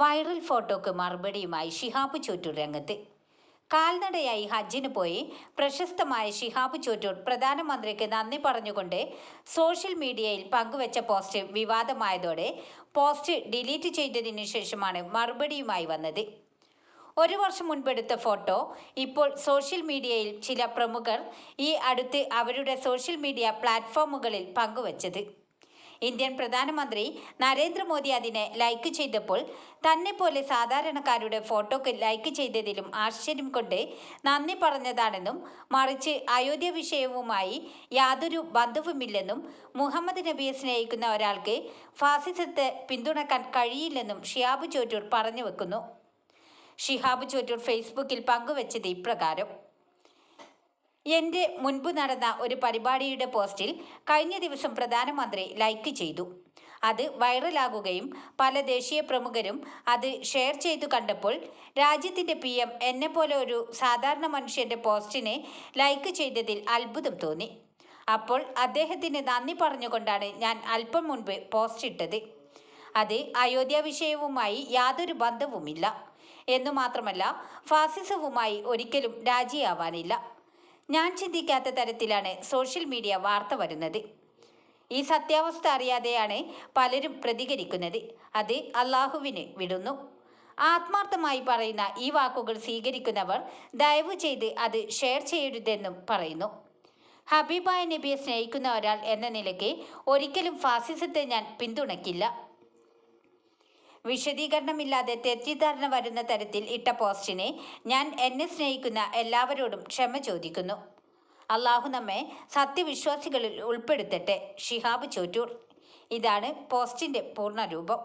Viral ഫോട്ടോക്ക് മറുപടിയുമായി ഷിഹാബ് ചോറ്റൂർ രംഗത്ത്. കാൽനടയായി ഹജ്ജിന് പോയി പ്രശസ്തമായ ഷിഹാബ് ചോറ്റൂർ പ്രധാനമന്ത്രിക്ക് നന്ദി പറഞ്ഞുകൊണ്ട് സോഷ്യൽ മീഡിയയിൽ പങ്കുവച്ച പോസ്റ്റ് വിവാദമായതോടെ പോസ്റ്റ് ഡിലീറ്റ് ചെയ്തതിനു ശേഷമാണ് മറുപടിയുമായി വന്നത്. ഒരു വർഷം മുൻപെടുത്ത ഫോട്ടോ ഇപ്പോൾ സോഷ്യൽ മീഡിയയിൽ ചില പ്രമുഖർ ഈ അടുത്ത് അവരുടെ സോഷ്യൽ മീഡിയ പ്ലാറ്റ്ഫോമുകളിൽ പങ്കുവച്ചത്. ഇന്ത്യൻ പ്രധാനമന്ത്രി നരേന്ദ്രമോദി അതിനെ ലൈക്ക് ചെയ്തപ്പോൾ തന്നെ പോലെ സാധാരണക്കാരുടെ ഫോട്ടോക്ക് ലൈക്ക് ചെയ്തതിലും ആശ്ചര്യം കൊണ്ട് നന്ദി പറഞ്ഞതാണെന്നും മറിച്ച് അയോധ്യ വിഷയവുമായി യാതൊരു ബന്ധവുമില്ലെന്നും മുഹമ്മദ് നബിയെ സ്നേഹിക്കുന്ന ഒരാൾക്ക് ഫാസിസത്തെ പിന്തുണക്കാൻ കഴിയില്ലെന്നും ഷിയാബ് ചോറ്റൂർ പറഞ്ഞു വെക്കുന്നു. ഷിഹാബ് ചോറ്റൂർ ഫേസ്ബുക്കിൽ പങ്കുവച്ചത് ഇപ്രകാരം. എന്റെ മുൻപ് നടന്ന ഒരു പരിപാടിയുടെ പോസ്റ്റിൽ കഴിഞ്ഞ ദിവസം പ്രധാനമന്ത്രി ലൈക്ക് ചെയ്തു. അത് വൈറലാകുകയും പല ദേശീയ പ്രമുഖരും അത് ഷെയർ ചെയ്തു കണ്ടപ്പോൾ രാജ്യത്തിന്റെ പി എം എന്നെപ്പോലെ ഒരു സാധാരണ മനുഷ്യന്റെ പോസ്റ്റിനെ ലൈക്ക് ചെയ്തതിൽ അത്ഭുതം തോന്നി. അപ്പോൾ അദ്ദേഹത്തിന് നന്ദി പറഞ്ഞുകൊണ്ടാണ് ഞാൻ അല്പം മുൻപ് പോസ്റ്റ് ഇട്ടത്. അത് അയോധ്യ വിഷയവുമായി യാതൊരു ബന്ധവുമില്ല. എന്നു മാത്രമല്ല ഫാസിസവുമായി ഒരിക്കലും രാജിയാവാനില്ല. ഞാൻ ചിന്തിക്കാത്ത തരത്തിലാണ് സോഷ്യൽ മീഡിയ വാർത്ത വരുന്നത്. ഈ സത്യാവസ്ഥ അറിയാതെയാണ് പലരും പ്രതികരിക്കുന്നത്. അത് അള്ളാഹുവിന് വിടുന്നു. ആത്മാർത്ഥമായി പറയുന്ന ഈ വാക്കുകൾ സ്വീകരിക്കുന്നവർ ദയവ് ചെയ്ത് അത് ഷെയർ ചെയ്യരുതെന്നും പറയുന്നു. ഹബീബായ നബിയെ സ്നേഹിക്കുന്ന ഒരാൾ എന്ന നിലയ്ക്ക് ഒരിക്കലും ഫാസിസത്തെ ഞാൻ പിന്തുണയ്ക്കില്ല. വിശദീകരണമില്ലാതെ തെറ്റിദ്ധാരണ വരുന്ന തരത്തിൽ ഇട്ട പോസ്റ്റിനെ ഞാൻ എന്നെ സ്നേഹിക്കുന്ന എല്ലാവരോടും ക്ഷമ ചോദിക്കുന്നു. അള്ളാഹു നമ്മെ സത്യവിശ്വാസികളിൽ ഉൾപ്പെടുത്തട്ടെ. ഷിഹാബ് ചോറ്റൂർ. ഇതാണ് പോസ്റ്റിന്റെ പൂർണരൂപം